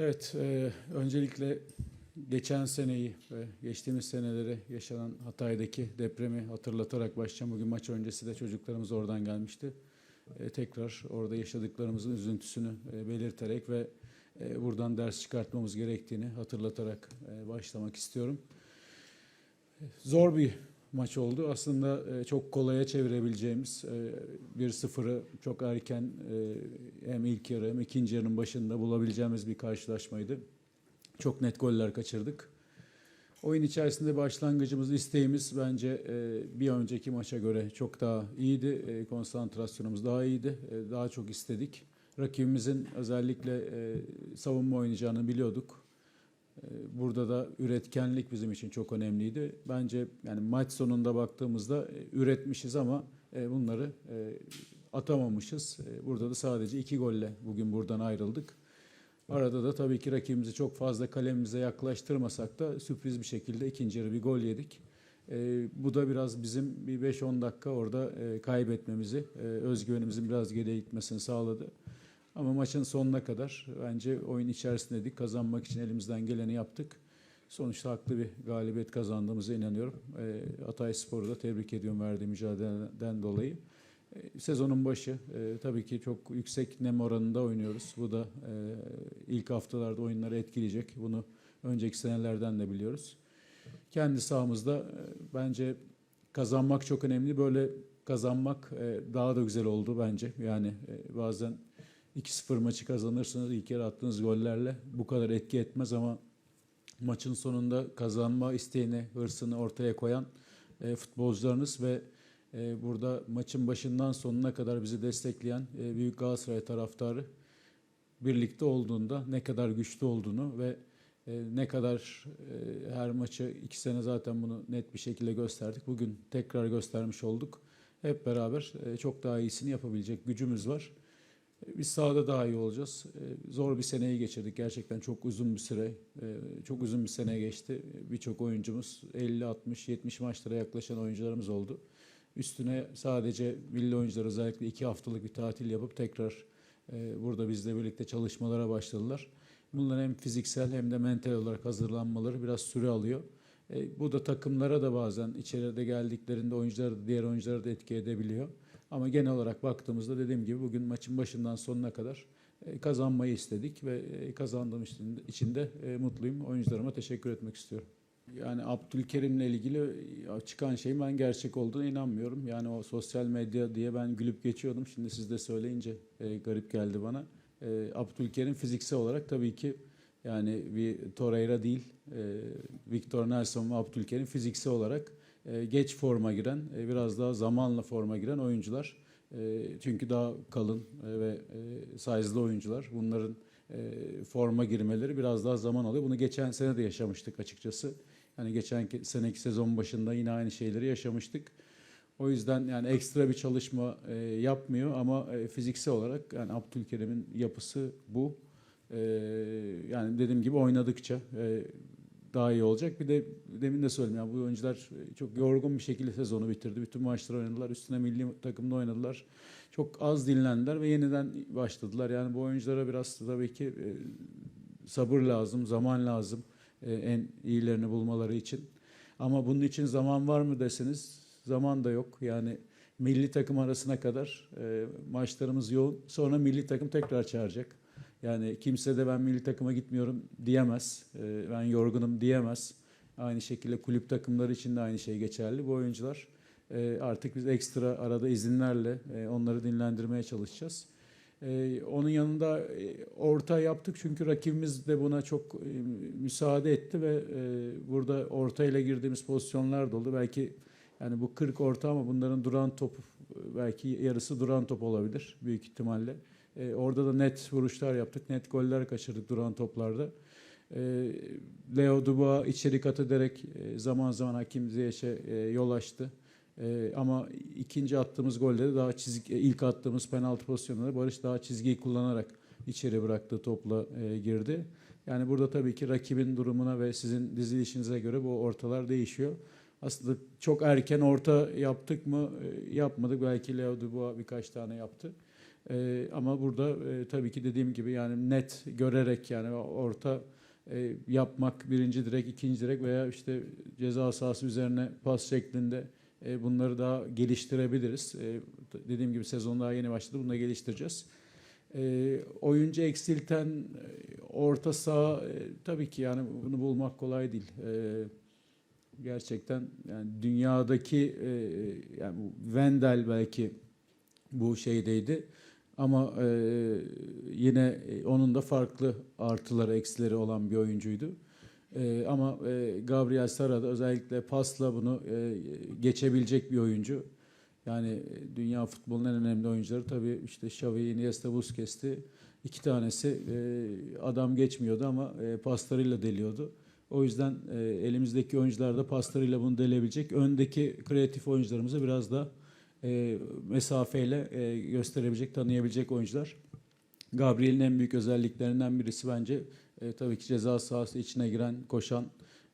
Evet, e, öncelikle geçen seneyi ve geçtiğimiz seneleri yaşanan Hatay'daki depremi hatırlatarak başlayacağım. Bugün maç öncesi de çocuklarımız oradan gelmişti. E, tekrar orada yaşadıklarımızın üzüntüsünü e, belirterek ve e, buradan ders çıkartmamız gerektiğini hatırlatarak e, başlamak istiyorum. E, Zor bir maç oldu. Aslında e, çok kolaya çevirebileceğimiz e, 1-0'ı çok erken e, hem ilk yarı hem ikinci yarının başında bulabileceğimiz bir karşılaşmaydı. Çok net goller kaçırdık. Oyun içerisinde başlangıcımız, isteğimiz bence bir önceki maça göre çok daha iyiydi. Konsantrasyonumuz daha iyiydi. Daha çok istedik. Rakibimizin özellikle savunma oynayacağını biliyorduk. E, Burada da üretkenlik bizim için çok önemliydi. Bence yani maç sonunda baktığımızda e, üretmişiz ama e, bunları e, atamamışız. Burada da sadece iki golle bugün buradan ayrıldık. Arada da tabii ki rakibimizi çok fazla kalemimize yaklaştırmasak da sürpriz bir şekilde ikinci yarı bir gol yedik. E, bu da biraz bizim bir 5-10 dakika orada e, kaybetmemizi, e, özgüvenimizin biraz geriye gitmesini sağladı. Ama maçın sonuna kadar bence oyun içerisindeydik. Kazanmak için elimizden geleni yaptık. Sonuçta haklı bir galibiyet kazandığımıza inanıyorum. E, Hatay Spor'u da tebrik ediyorum verdiği mücadeleden dolayı. E, Sezonun başı e, tabii ki çok yüksek nem oranında oynuyoruz. Bu da e, ilk haftalarda oyunları etkileyecek. Bunu önceki senelerden de biliyoruz. Kendi sahamızda e, bence kazanmak çok önemli. Böyle kazanmak e, daha da güzel oldu bence. Yani e, bazen 2-0 maçı kazanırsınız ilk yarı attığınız gollerle bu kadar etki etmez ama maçın sonunda kazanma isteğini, hırsını ortaya koyan e, futbolcularınız ve e, burada maçın başından sonuna kadar bizi destekleyen e, Büyük Galatasaray taraftarı birlikte olduğunda ne kadar güçlü olduğunu ve e, ne kadar e, her maçı iki sene zaten bunu net bir şekilde gösterdik. Bugün tekrar göstermiş olduk. Hep beraber e, çok daha iyisini yapabilecek gücümüz var. E, Biz sahada daha iyi olacağız. E, Zor bir seneyi geçirdik. Gerçekten çok uzun bir süre, e, çok uzun bir sene geçti. Birçok oyuncumuz 50, 60, 70 maçlara yaklaşan oyuncularımız oldu. Üstüne sadece milli oyuncular özellikle iki haftalık bir tatil yapıp tekrar e, burada bizle birlikte çalışmalara başladılar. Bunların hem fiziksel hem de mental olarak hazırlanmaları biraz süre alıyor. E, bu da takımlara da bazen içeride geldiklerinde oyuncuları da diğer oyuncuları da etki edebiliyor. Ama genel olarak baktığımızda dediğim gibi bugün maçın başından sonuna kadar e, kazanmayı istedik ve e, kazandığım için- de e, mutluyum. Oyuncularıma teşekkür etmek istiyorum. Yani Abdülkerim'le ilgili çıkan şeyin ben gerçek olduğuna inanmıyorum. Yani o sosyal medya diye ben gülüp geçiyordum. Şimdi siz de söyleyince garip geldi bana. Abdülkerim fiziksel olarak tabii ki yani bir Torreira değil, e, Victor Nelson ve Abdülkerim fiziksel olarak geç forma giren, e, biraz daha zamanla forma giren oyuncular. E, çünkü daha kalın e, ve e, size'lı oyuncular. Bunların e, forma girmeleri biraz daha zaman alıyor. Bunu geçen sene de yaşamıştık açıkçası. Yani geçen seneki sezon başında yine aynı şeyleri yaşamıştık. O yüzden yani ekstra bir çalışma e, yapmıyor ama e, fiziksel olarak yani Abdülkerim'in yapısı bu. E, yani dediğim gibi oynadıkça e, daha iyi olacak. Bir de demin de söyledim yani bu oyuncular çok yorgun bir şekilde sezonu bitirdi. Bütün maçları oynadılar. Üstüne milli takımda oynadılar. Çok az dinlendiler ve yeniden başladılar. Yani bu oyunculara biraz tabii ki e, sabır lazım, zaman lazım e, en iyilerini bulmaları için. Ama bunun için zaman var mı deseniz zaman da yok. Yani milli takım arasına kadar e, maçlarımız yoğun. Sonra milli takım tekrar çağıracak. Yani kimse de ben milli takıma gitmiyorum diyemez. E, ben yorgunum diyemez. Aynı şekilde kulüp takımları için de aynı şey geçerli. Bu oyuncular e, artık biz ekstra arada izinlerle e, onları dinlendirmeye çalışacağız. Onun yanında orta yaptık çünkü rakibimiz de buna çok müsaade etti ve burada ortayla girdiğimiz pozisyonlar da oldu. Belki yani bu 40 orta ama bunların duran top belki yarısı duran top olabilir büyük ihtimalle. E, orada da net vuruşlar yaptık, net goller kaçırdık duran toplarda. E, Leo Dubois içeri kat ederek e, zaman zaman Hakim Ziyech'e e, yol açtı. E, ama ikinci attığımız golde de daha çizgi, e, ilk attığımız penaltı pozisyonunda Barış daha çizgiyi kullanarak içeri bıraktığı topla e, girdi. Yani burada tabii ki rakibin durumuna ve sizin dizilişinize göre bu ortalar değişiyor. Aslında çok erken orta yaptık mı? E, Yapmadık. Belki Leo Dubois birkaç tane yaptı. E, ama burada e, tabii ki dediğim gibi yani net görerek yani orta e, yapmak birinci direk, ikinci direk veya işte ceza sahası üzerine pas şeklinde e, bunları daha geliştirebiliriz. E, dediğim gibi sezon daha yeni başladı. Bunu da geliştireceğiz. E, oyuncu eksilten e, orta saha e, tabii ki yani bunu bulmak kolay değil. E, gerçekten yani dünyadaki e, yani bu Wendel belki bu şeydeydi. Ama e, yine e, onun da farklı artıları, eksileri olan bir oyuncuydu. E, ama e, Gabriel Sara da özellikle pasla bunu e, geçebilecek bir oyuncu. Yani e, dünya futbolunun en önemli oyuncuları tabii işte Xavi, Iniesta, Busquets'ti. İki tanesi e, adam geçmiyordu ama e, paslarıyla deliyordu. O yüzden e, elimizdeki oyuncular da paslarıyla bunu delebilecek. Öndeki kreatif oyuncularımıza biraz da e, mesafeyle e, gösterebilecek, tanıyabilecek oyuncular. Gabriel'in en büyük özelliklerinden birisi bence e, tabii ki ceza sahası içine giren, koşan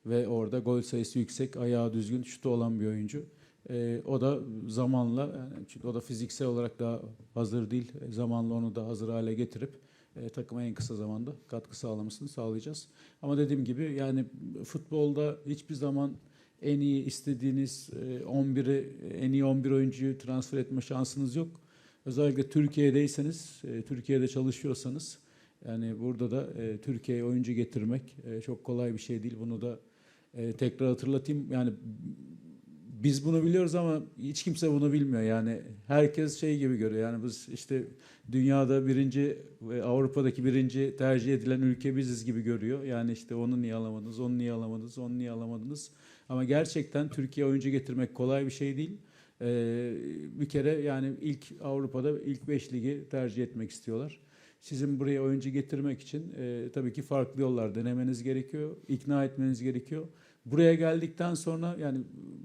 ve orada gol sayısı yüksek, ayağı düzgün, şutu olan bir oyuncu. E, o da zamanla, yani çünkü o da fiziksel olarak daha hazır değil, e, zamanla onu da hazır hale getirip e, takıma en kısa zamanda katkı sağlamasını sağlayacağız. Ama dediğim gibi yani futbolda hiçbir zaman en iyi istediğiniz 11'i en iyi 11 oyuncuyu transfer etme şansınız yok. Özellikle Türkiye'deyseniz, e, Türkiye'de çalışıyorsanız yani burada da e, Türkiye'ye oyuncu getirmek e, çok kolay bir şey değil. Bunu da tekrar hatırlatayım. Yani biz bunu biliyoruz ama hiç kimse bunu bilmiyor. Yani herkes şey gibi görüyor. Yani biz işte dünyada birinci Avrupa'daki birinci tercih edilen ülke biziz gibi görüyor. Yani işte onu niye alamadınız, onu niye alamadınız, onu niye alamadınız. Ama gerçekten Türkiye oyuncu getirmek kolay bir şey değil. Ee, bir kere yani ilk Avrupa'da ilk 5 ligi tercih etmek istiyorlar. Sizin buraya oyuncu getirmek için e, tabii ki farklı yollar denemeniz gerekiyor, ikna etmeniz gerekiyor. Buraya geldikten sonra yani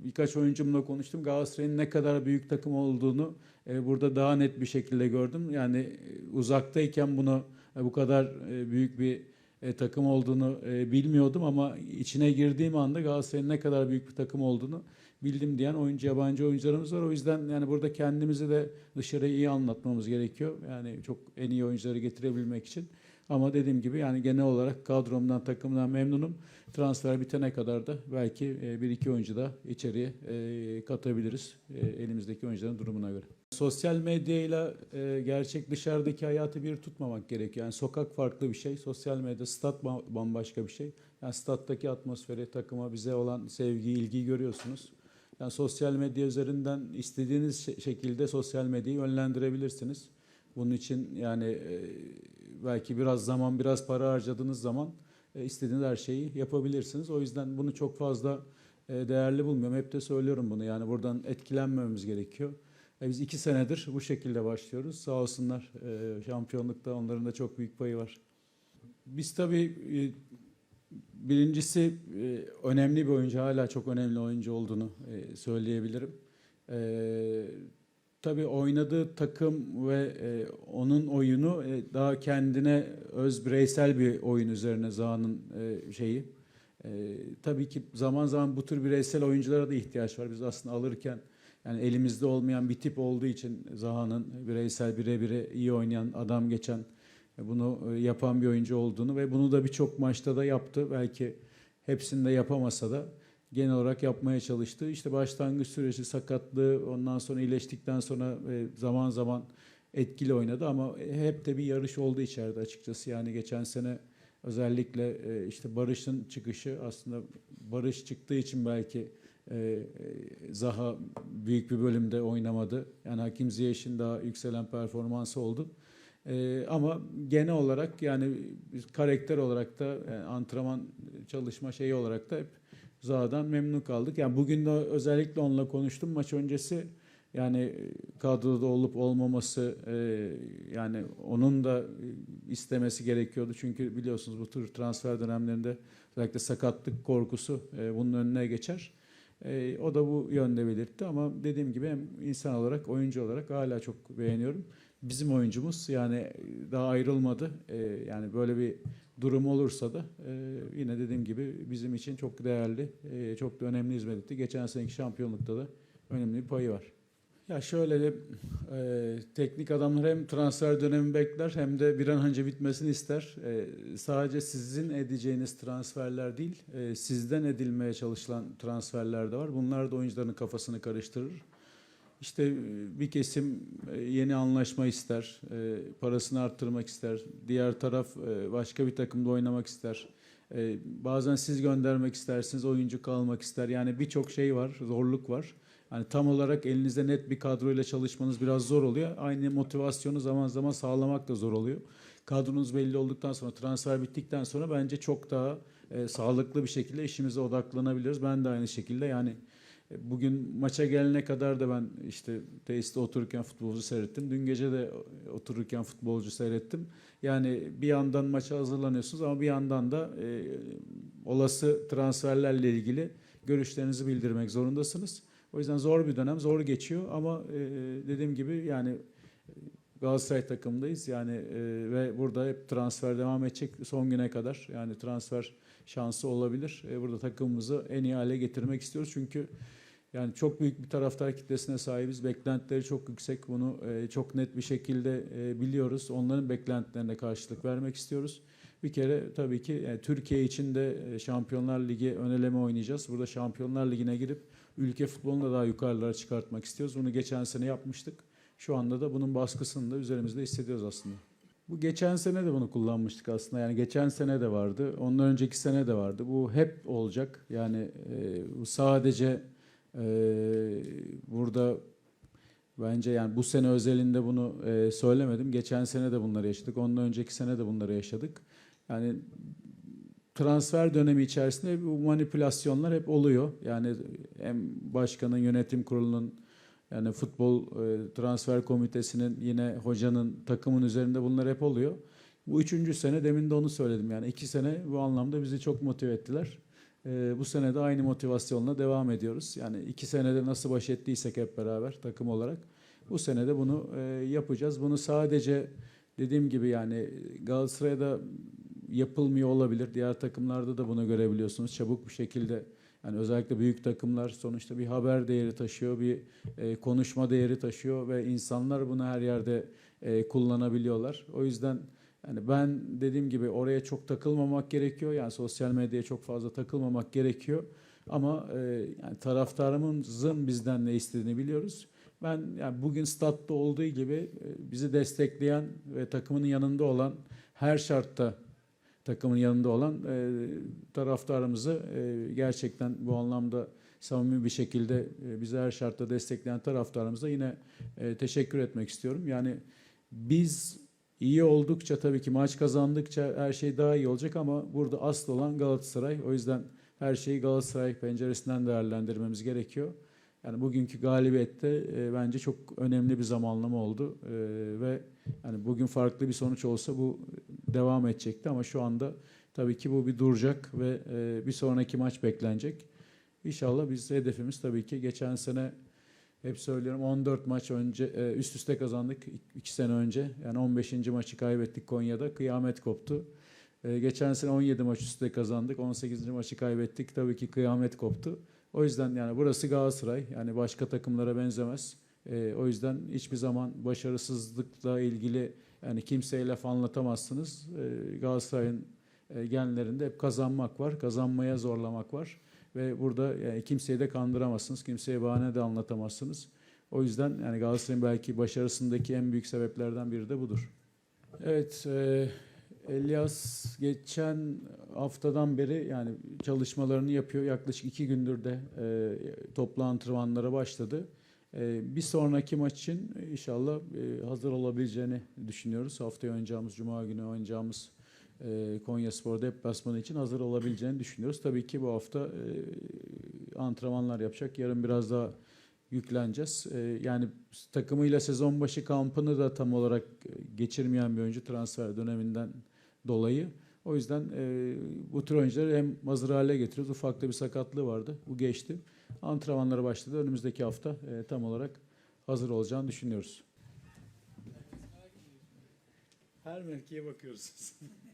birkaç oyuncumla konuştum. Galatasaray'ın ne kadar büyük takım olduğunu e, burada daha net bir şekilde gördüm. Yani e, uzaktayken bunu e, bu kadar e, büyük bir e, takım olduğunu e, bilmiyordum ama içine girdiğim anda Galatasaray'ın ne kadar büyük bir takım olduğunu bildim diyen oyuncu yabancı oyuncularımız var. O yüzden yani burada kendimizi de dışarıya iyi anlatmamız gerekiyor. Yani çok en iyi oyuncuları getirebilmek için. Ama dediğim gibi yani genel olarak kadromdan, takımdan memnunum. Transfer bitene kadar da belki e, bir iki oyuncu da içeriye e, katabiliriz e, elimizdeki oyuncuların durumuna göre. Sosyal medyayla gerçek dışarıdaki hayatı bir tutmamak gerekiyor. Yani sokak farklı bir şey, sosyal medya, stat bambaşka bir şey. Yani stat'taki atmosferi, takıma bize olan sevgi, ilgiyi görüyorsunuz. Yani sosyal medya üzerinden istediğiniz şekilde sosyal medyayı yönlendirebilirsiniz. Bunun için yani belki biraz zaman, biraz para harcadığınız zaman e, istediğiniz her şeyi yapabilirsiniz. O yüzden bunu çok fazla e, değerli bulmuyorum. Hep de söylüyorum bunu. Yani buradan etkilenmememiz gerekiyor. E, biz iki senedir bu şekilde başlıyoruz. Sağ olsunlar şampiyonlukta onların da çok büyük payı var. Biz tabii birincisi önemli bir oyuncu, hala çok önemli oyuncu olduğunu söyleyebilirim. Tabii oynadığı takım ve e, onun oyunu e, daha kendine öz bireysel bir oyun üzerine Zaha'nın e, şeyi. E, tabii ki zaman zaman bu tür bireysel oyunculara da ihtiyaç var. Biz aslında alırken yani elimizde olmayan bir tip olduğu için Zaha'nın bireysel bire iyi oynayan, adam geçen, e, bunu e, yapan bir oyuncu olduğunu ve bunu da birçok maçta da yaptı. Belki hepsinde yapamasa da genel olarak yapmaya çalıştı. İşte başlangıç süreci sakatlığı ondan sonra iyileştikten sonra e, zaman zaman etkili oynadı ama hep de bir yarış oldu içeride açıkçası. Yani geçen sene özellikle e, işte Barış'ın çıkışı aslında Barış çıktığı için belki e, Zaha büyük bir bölümde oynamadı. Yani Hakim Ziyech'in daha yükselen performansı oldu. ama genel olarak yani karakter olarak da yani antrenman çalışma şeyi olarak da hep Zaha'dan memnun kaldık. Yani bugün de özellikle onunla konuştum maç öncesi. Yani kadroda olup olmaması e, yani onun da istemesi gerekiyordu. Çünkü biliyorsunuz bu tür transfer dönemlerinde özellikle sakatlık korkusu e, bunun önüne geçer. E, o da bu yönde belirtti ama dediğim gibi hem insan olarak oyuncu olarak hala çok beğeniyorum. Bizim oyuncumuz yani daha ayrılmadı. yani böyle bir durum olursa da e, yine dediğim gibi bizim için çok değerli, e, çok da önemli hizmet etti. Geçen seneki şampiyonlukta da önemli bir payı var. Ya şöyle de e, teknik adamlar hem transfer dönemi bekler hem de bir an önce bitmesini ister. E, sadece sizin edeceğiniz transferler değil, e, sizden edilmeye çalışılan transferler de var. Bunlar da oyuncuların kafasını karıştırır. İşte e, bir kesim e, yeni anlaşma ister, e, parasını arttırmak ister. Diğer taraf başka bir takımda oynamak ister. Bazen siz göndermek istersiniz, oyuncu kalmak ister. Yani birçok şey var, zorluk var. Hani tam olarak elinizde net bir kadroyla çalışmanız biraz zor oluyor. Aynı motivasyonu zaman zaman sağlamak da zor oluyor. Kadronuz belli olduktan sonra, transfer bittikten sonra bence çok daha sağlıklı bir şekilde işimize odaklanabiliriz. Ben de aynı şekilde yani bugün maça gelene kadar da ben işte tesiste otururken futbolcu seyrettim. Dün gece de otururken futbolcu seyrettim. Yani bir yandan maça hazırlanıyorsunuz ama bir yandan da e, olası transferlerle ilgili görüşlerinizi bildirmek zorundasınız. O yüzden zor bir dönem, zor geçiyor ama e, dediğim gibi yani Galatasaray takımındayız yani e, ve burada hep transfer devam edecek son güne kadar yani transfer şansı olabilir. E, burada takımımızı en iyi hale getirmek istiyoruz çünkü yani çok büyük bir taraftar kitlesine sahibiz. Beklentileri çok yüksek. Bunu e, çok net bir şekilde e, biliyoruz. Onların beklentilerine karşılık vermek istiyoruz. Bir kere tabii ki e, Türkiye için de e, Şampiyonlar Ligi öneleme oynayacağız. Burada Şampiyonlar Ligi'ne girip ülke futbolunu da daha yukarılara çıkartmak istiyoruz. Bunu geçen sene yapmıştık. Şu anda da bunun baskısını da üzerimizde hissediyoruz aslında. Bu geçen sene de bunu kullanmıştık aslında. Yani geçen sene de vardı. Ondan önceki sene de vardı. Bu hep olacak. Yani e, bu sadece e, burada bence yani bu sene özelinde bunu e, söylemedim. Geçen sene de bunları yaşadık. Ondan önceki sene de bunları yaşadık. Yani transfer dönemi içerisinde bu manipülasyonlar hep oluyor. Yani hem başkanın, yönetim kurulunun yani futbol e, transfer komitesinin yine hocanın takımın üzerinde bunlar hep oluyor. Bu üçüncü sene demin de onu söyledim yani iki sene bu anlamda bizi çok motive ettiler. E, bu sene de aynı motivasyonla devam ediyoruz. Yani iki senede nasıl baş ettiysek hep beraber takım olarak bu sene de bunu e, yapacağız. Bunu sadece dediğim gibi yani Galatasaray'da yapılmıyor olabilir. Diğer takımlarda da bunu görebiliyorsunuz. Çabuk bir şekilde yani özellikle büyük takımlar sonuçta bir haber değeri taşıyor, bir e, konuşma değeri taşıyor ve insanlar bunu her yerde e, kullanabiliyorlar. O yüzden yani ben dediğim gibi oraya çok takılmamak gerekiyor. Yani sosyal medyaya çok fazla takılmamak gerekiyor. Ama e, yani taraftarımızın bizden ne istediğini biliyoruz. Ben yani bugün statta olduğu gibi e, bizi destekleyen ve takımın yanında olan her şartta takımın yanında olan e, taraftarımızı e, gerçekten bu anlamda samimi bir şekilde e, bizi her şartta destekleyen taraftarımıza yine e, teşekkür etmek istiyorum. Yani biz iyi oldukça tabii ki maç kazandıkça her şey daha iyi olacak ama burada asıl olan Galatasaray. O yüzden her şeyi Galatasaray penceresinden değerlendirmemiz gerekiyor. Yani bugünkü galibiyette e, bence çok önemli bir zamanlama oldu E, ve yani bugün farklı bir sonuç olsa bu devam edecekti ama şu anda tabii ki bu bir duracak ve e, bir sonraki maç beklenecek. İnşallah biz hedefimiz tabii ki geçen sene hep söylüyorum 14 maç önce e, üst üste kazandık 2 sene önce. Yani 15. maçı kaybettik Konya'da. Kıyamet koptu. E, geçen sene 17 maç üst üste kazandık. 18. maçı kaybettik. Tabii ki kıyamet koptu. O yüzden yani burası Galatasaray. Yani başka takımlara benzemez. E, o yüzden hiçbir zaman başarısızlıkla ilgili yani kimseye laf anlatamazsınız. Galatasaray'ın genlerinde hep kazanmak var. Kazanmaya zorlamak var. Ve burada yani kimseyi de kandıramazsınız. Kimseye bahane de anlatamazsınız. O yüzden yani Galatasaray'ın belki başarısındaki en büyük sebeplerden biri de budur. Evet, e, Elias geçen haftadan beri yani çalışmalarını yapıyor. Yaklaşık iki gündür de e, toplu antrenmanlara başladı. E, bir sonraki maç için inşallah e, hazır olabileceğini düşünüyoruz. Haftaya oynayacağımız, Cuma günü oynayacağımız e, Konya Spor deplasmanı için hazır olabileceğini düşünüyoruz. Tabii ki bu hafta e, antrenmanlar yapacak. Yarın biraz daha yükleneceğiz. E, yani takımıyla sezon başı kampını da tam olarak e, geçirmeyen bir oyuncu transfer döneminden dolayı. O yüzden e, bu tür oyuncuları hem hazır hale getiriyoruz. Ufak da bir sakatlığı vardı. Bu geçti. Antrenmanlara başladı. Önümüzdeki hafta e, tam olarak hazır olacağını düşünüyoruz. Her mevkiye bakıyoruz.